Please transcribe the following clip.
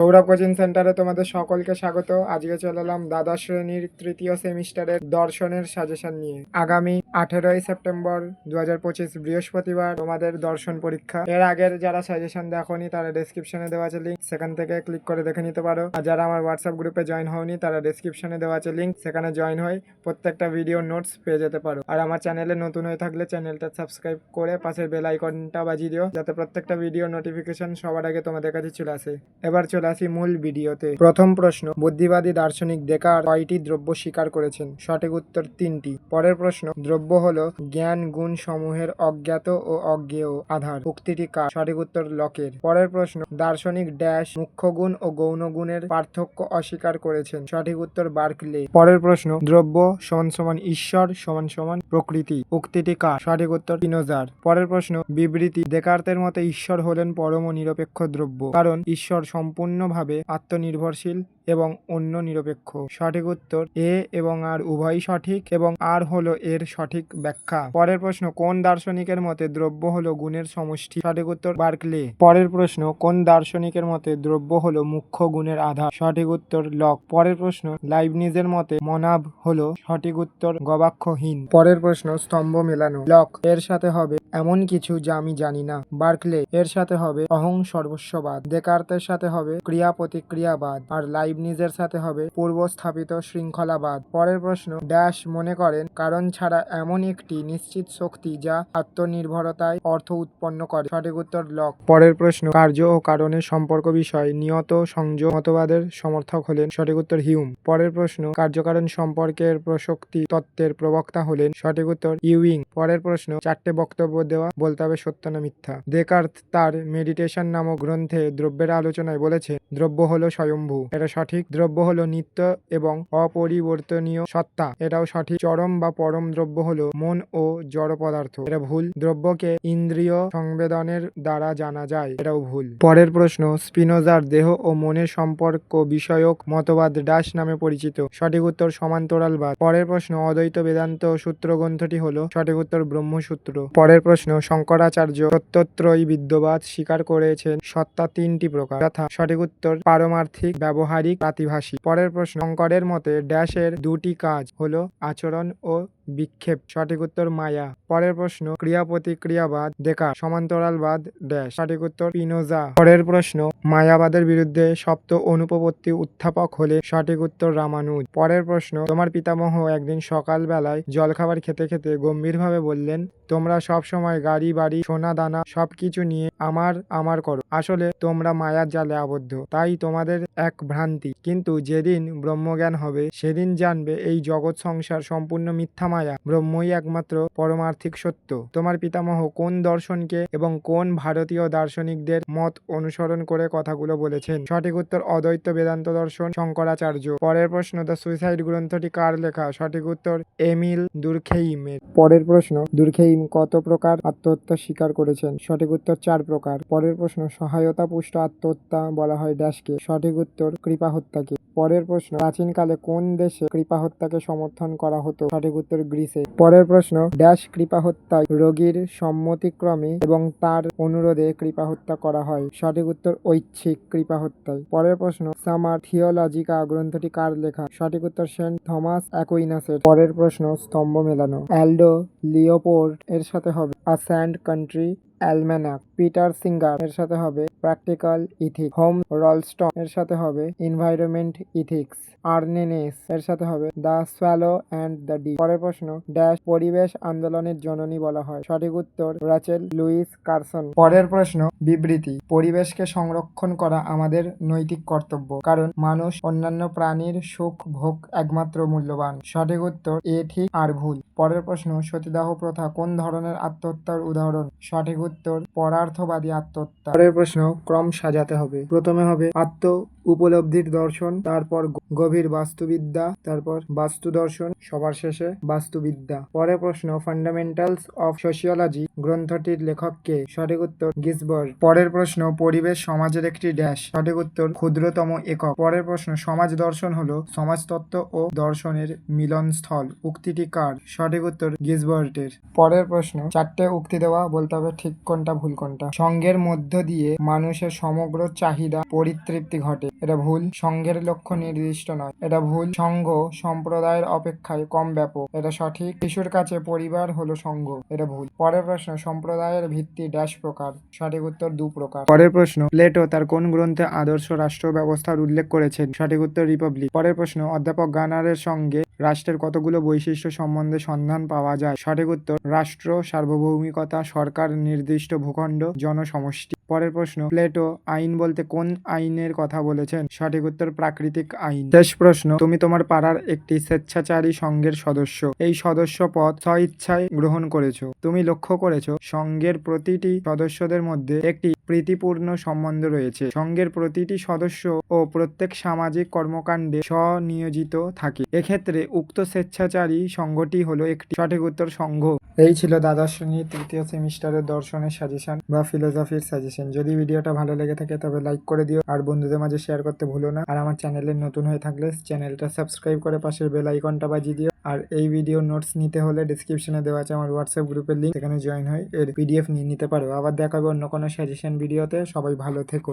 Sourav coaching সেন্টারে তোমাদের সকলকে স্বাগত। আজকে চলে এলাম দ্বাদশ শ্রেণির তৃতীয় সেমিস্টারের দর্শনের সাজেশন নিয়ে। আগামী আঠেরোই সেপ্টেম্বর দু বৃহস্পতিবার তোমাদের দর্শন পরীক্ষা। এর আগের যারা সাজেশন দেখোনি, তারা ডেসক্রিপশনে দেওয়া আছে লিঙ্ক সেখান থেকে ক্লিক করে দেখে নিতে পারো। আর যারা আমার হোয়াটসঅ্যাপ গ্রুপে জয়েন হওনি, তারা ডেসক্রিপশনে দেওয়া আছে লিঙ্ক সেখানে জয়েন হয়ে প্রত্যেকটা ভিডিও নোটস পেয়ে যেতে পারো। আর আমার চ্যানেলে নতুন হয়ে থাকলে চ্যানেলটা সাবস্ক্রাইব করে পাশের বেল আইকনটা বাজিয়ে দিও, যাতে প্রত্যেকটা ভিডিও নোটিফিকেশন সবার আগে তোমাদের কাছে চলে আসে। এবার চলে আসি মূল ভিডিওতে প্রথম প্রশ্ন, বুদ্ধিবাদী দার্শনিক দেকার কয়টি দ্রব্য স্বীকার করেছেন? সঠিক উত্তর তিনটি। পরের প্রশ্ন, দ্রব্য হল জ্ঞান গুণ সমূহের অজ্ঞাত ও অজ্ঞেয় আধার। উক্তিটি কার? সঠিক উত্তর লকের। পরের প্রশ্ন, দার্শনিক ড্যাশ মুখ্য গুণ ও গৌণ গুণের পার্থক্য অস্বীকার করেছেন? সঠিক উত্তর বার্কলে। পরের প্রশ্ন, দ্রব্য সমান সমান ঈশ্বর সমান সমান প্রকৃতি। উক্তিটি কার? সঠিক উত্তর পিনোজার পরের প্রশ্ন, বিবৃতি দেকার্তের মতে ঈশ্বর হলেন পরম নিরপেক্ষ দ্রব্য। কারণ ঈশ্বর সম্পূর্ণভাবে আত্মনির্ভরশীল এবং অন্য নিরপেক্ষ। সঠিক উত্তর এ এবং আর উভয়ই সঠিক এবং আর হলো এর সঠিক ব্যাখ্যা। পরের প্রশ্ন, কোন দার্শনিকের মতে দ্রব্য হলো গুণের সমষ্টি? সঠিক উত্তর, বার্কলে। পরের প্রশ্ন, কোন দার্শনিকের মতে দ্রব্য হলো মুখ্য গুণের আধার? সঠিক উত্তর, লক। পরের প্রশ্ন, লাইবনিজের মতে মনাব হলো সঠিক উত্তর গবাক্ষহীন? পরের প্রশ্ন, স্তম্ভ মেলানো। লক, এর সাথে হবে এমন কিছু যা আমি জানি না। বার্কলে, এর সাথে হবে অহং সর্বস্ববাদ। দেকার্তের সাথে হবে ক্রিয়া প্রতিক্রিয়াবাদ আর লাইবনিজের সাথে হবে পূর্বস্থাপিত শৃঙ্খলাবাদ। পরের প্রশ্ন, ড্যাশ মনে করেন, কারণ ছাড়া এমন একটি নিশ্চিত শক্তি যা আত্মনির্ভরতায় অর্থ উৎপন্ন করে। সঠিক উত্তর, লক। পরের প্রশ্ন, কার্য ও কারণের সম্পর্ক বিষয় নিয়ত সংযোগ মতবাদের সমর্থক হলেন সঠিক উত্তর, হিউম। পরের প্রশ্ন, কার্যকারণ সম্পর্কের প্রসক্তি তত্ত্বের প্রবক্তা হলেন সঠিক উত্তর, ইউইং। পরের প্রশ্ন, চারটে বক্তব্য দেওয়া, বলতে হবে সত্য না মিথ্যা। দেকার্ত তার মেডিটেশন নামক গ্রন্থে দ্রব্যের আলোচনায় বলেছে, দ্রব্য হলো স্বয়ম্ভু। এটা সঠিক। দ্রব্য হলো নিত্য এবং অপরিবর্তনীয় সত্তা। এটাও সঠিক। চরম বা পরম দ্রব্য হলো মন ও জড় পদার্থ। এটা ভুল। দ্রব্যকে ইন্দ্রিয় সংবেদনের দ্বারা জানা যায়। এটাও ভুল। পরের প্রশ্ন, স্পিনোজার দেহ ও মনের সম্পর্ক বিষয়ক মতবাদ ডাস নামে পরিচিত। সঠিক উত্তর সমান্তরাল সমান্তরালবাদ পরের প্রশ্ন, অদ্বৈত বেদান্ত সূত্র গ্রন্থটি হলো সঠিক উত্তর ব্রহ্মসূত্র। পরের প্রশ্ন, শঙ্করাচার্য সত্যত্রয়ী বিদ্যবাদ স্বীকার করেছেন। সত্তা তিনটি প্রকার। যথা সঠিক উত্তর, পারমার্থিক, ব্যবহারিক প্রাতিভাষী পরের প্রশ্ন, শঙ্করের মতে, ড্যাশের দুটি কাজ হলো আচরণ ও বিক্ষেপ, সঠিক উত্তর মায়া। পরের প্রশ্ন ক্রিয়া প্রতিক্রিয়াবাদ দেখা, সমান্তরালবাদ ড্যাশ। সঠিক উত্তর পিনোজা পরের প্রশ্ন, মায়াবাদের বিরুদ্ধে সপ্ত অনুপপত্তি উত্থাপক হলে সঠিক উত্তর রামানুজ। পরের প্রশ্ন, তোমার পিতামহ একদিন সকাল সকালবেলায় জলখাবার খেতে খেতে গম্ভীরভাবে বললেন, তোমরা সব সময় গাড়ি, বাড়ি, সোনা, দানা, সবকিছু নিয়ে আমার আমার করো। আসলে তোমরা মায়ার জালে আবদ্ধ, তাই তোমাদের এক ভ্রান্তি। কিন্তু যেদিন ব্রহ্মজ্ঞান হবে, সেদিন জানবে এই জগৎ সংসার সম্পূর্ণ মিথ্যা মায়া ব্রহ্মই একমাত্র পরমার্থিক সত্য। তোমার পিতামহ কোন দর্শনকে এবং কোন ভারতীয় দার্শনিকদের মত অনুসরণ করে কথাগুলো বলেছেন? সঠিক উত্তর অদ্বৈত বেদান্ত দর্শন শঙ্করাচার্য। পরের প্রশ্ন, দ্য সুইসাইড গ্রন্থটি কার লেখা? সঠিক উত্তর, এমিল দুর্খেইমের। পরের প্রশ্ন, দুর্খেইম কত প্রকার আত্মহত্যা স্বীকার করেছেন? সঠিক উত্তর, চার প্রকার। পরের প্রশ্ন সহায়তা পুষ্ট আত্মহত্যা বলা হয় ড্যাশকে। সঠিক উত্তর, কৃপা হত্যাকে। পরের প্রশ্ন, প্রাচীনকালে কোন দেশে কৃপা হত্যাকে সমর্থন করা হতো? সঠিক উত্তর গ্রিসে। পরের প্রশ্ন, ড্যাশ কৃপা হত্যায় রোগীর সম্মতিক্রমে এবং তার অনুরোধে কৃপা হত্যা করা হয়। সঠিক উত্তর, ঐচ্ছিক কৃপা হত্যায়। পরের প্রশ্ন, সামার থিওলজিকা গ্রন্থটি কার লেখা? সঠিক উত্তর, সেন্ট থমাস অ্যাকুইনাসের। পরের প্রশ্ন, স্তম্ভ মেলানো। অ্যালডো লিওপোর্ড এর সাথে হবে। A sand country almanac Peter Singer এর সাথে হবে প্র্যাকটিক্যাল ইথিক্স, হোম রলস্টন এর সাথে হবে এনভায়রনমেন্ট ইথিক্স, আর্নেনেস এর সাথে হবে the swallow and the D পরের প্রশ্ন, ড্যাশ পরিবেশ আন্দোলনের জননী বলা হয়। সঠিক উত্তর, রাচেল লুইস কার্সন। পরের প্রশ্ন, বিবৃতি, পরিবেশকে সংরক্ষণ করা আমাদের নৈতিক কর্তব্য, কারণ মানুষ অন্যান্য প্রাণীর সুখ ভোগ একমাত্র মূল্যবান। সঠিক উত্তর, এ ঠিক আর ভুল। পরের প্রশ্ন, সতীদাহ প্রথা কোন ধরনের আত্মহত্যার উদাহরণ? সঠিক উত্তর, পরার্থবাদী আত্মহত্যা। পরের প্রশ্ন, ক্রম সাজাতে হবে। প্রথমে হবে আত্ম উপলব্ধির দর্শন, তারপর গভীর বাস্তুবিদ্যা, তারপর বাস্তু দর্শন সবার শেষে বাস্তুবিদ্যা। পরের প্রশ্ন ফান্ডামেন্টালস অফ সোশিওলজি গ্রন্থটির লেখককে সঠিক উত্তর গিসবার্গ। পরের প্রশ্ন, পরিবেশ সমাজের একটি ড্যাশ। সঠিক উত্তর, ক্ষুদ্রতম একক। পরের প্রশ্ন, সমাজ দর্শন হলো সমাজতত্ত্ব ও দর্শনের মিলনস্থল। উক্তিটি কার? সঠিক উত্তর গিসবার্টের পরের প্রশ্ন, চারটে উক্তি দেওয়া বলতে হবে ঠিক কোনটা, ভুল কোনটা? সঙ্গের মধ্য দিয়ে মানুষের সমগ্র চাহিদা পরিতৃপ্তি ঘটে। এটা ভুল। সংঘের লক্ষ্য নির্দিষ্ট নয়। এটা ভুল। সংঘ সম্প্রদায়ের অপেক্ষায় কম ব্যাপক। এটা সঠিক। শিশুর কাছে পরিবার হলো সংঘ এটা ভুল। পরের প্রশ্ন, সম্প্রদায়ের ভিত্তি ড্যাশ প্রকার? সঠিক উত্তর দু প্রকার। পরের প্রশ্ন, প্লেটো তার কোন গ্রন্থে আদর্শ রাষ্ট্র ব্যবস্থার উল্লেখ করেছেন? সঠিক উত্তর রিপাবলিক। পরের প্রশ্ন, অধ্যাপক গানারের সঙ্গে রাষ্ট্রের কতগুলো বৈশিষ্ট্য সম্বন্ধে সন্ধান পাওয়া যায়? সঠিক উত্তর, রাষ্ট্র, সার্বভৌমিকতা, সরকার, নির্দিষ্ট ভূখণ্ড, জনসমষ্টি। পরের প্রশ্ন, প্লেটো আইন বলতে কোন আইনের কথা বলেছেন? সঠিক উত্তর, প্রাকৃতিক আইন। শেষ প্রশ্ন, তুমি তোমার পাড়ার একটি স্বেচ্ছাচারী সংঘের সদস্য। এই সদস্য পদ স্বইচ্ছায় গ্রহণ করেছ। তুমি লক্ষ্য করেছ, সংঘের প্রতিটি সদস্যদের মধ্যে একটি প্রীতিপূর্ণ সম্বন্ধ রয়েছে। সংঘের প্রতিটি সদস্য ও প্রত্যেক সামাজিক কর্মকাণ্ডে স্বনিয়োজিত থাকে। এক্ষেত্রে উক্ত স্বেচ্ছাচারী সংঘটি হলো একটি সঠিক উত্তর সংঘ। এই ছিল দ্বাদশ শ্রেণির তৃতীয় সেমিস্টারের দর্শনের সাজেশন বা ফিলোসফির সাজেশন যদি ভিডিওটা ভালো লেগে থাকে, তবে লাইক করে দিও। আর বন্ধুদের মাঝে শেয়ার করতে ভুলো না। আর আমার চ্যানেলে নতুন হয়ে থাকলে চ্যানেলটা সাবস্ক্রাইব করে পাশের বেল আইকনটা বাজিয়ে দিও। আর এই ভিডিও নোটস নিতে হলে ডিসক্রিপশনে দেওয়া আছে আমার হোয়াটসঅ্যাপ গ্রুপের লিঙ্ক সেখানে জয়েন হয়ে এর পিডিএফ নিয়ে নিতে পারো। আবার দেখাবে অন্য কোনো সাজেশন ভিডিওতে সবাই ভালো থেকো।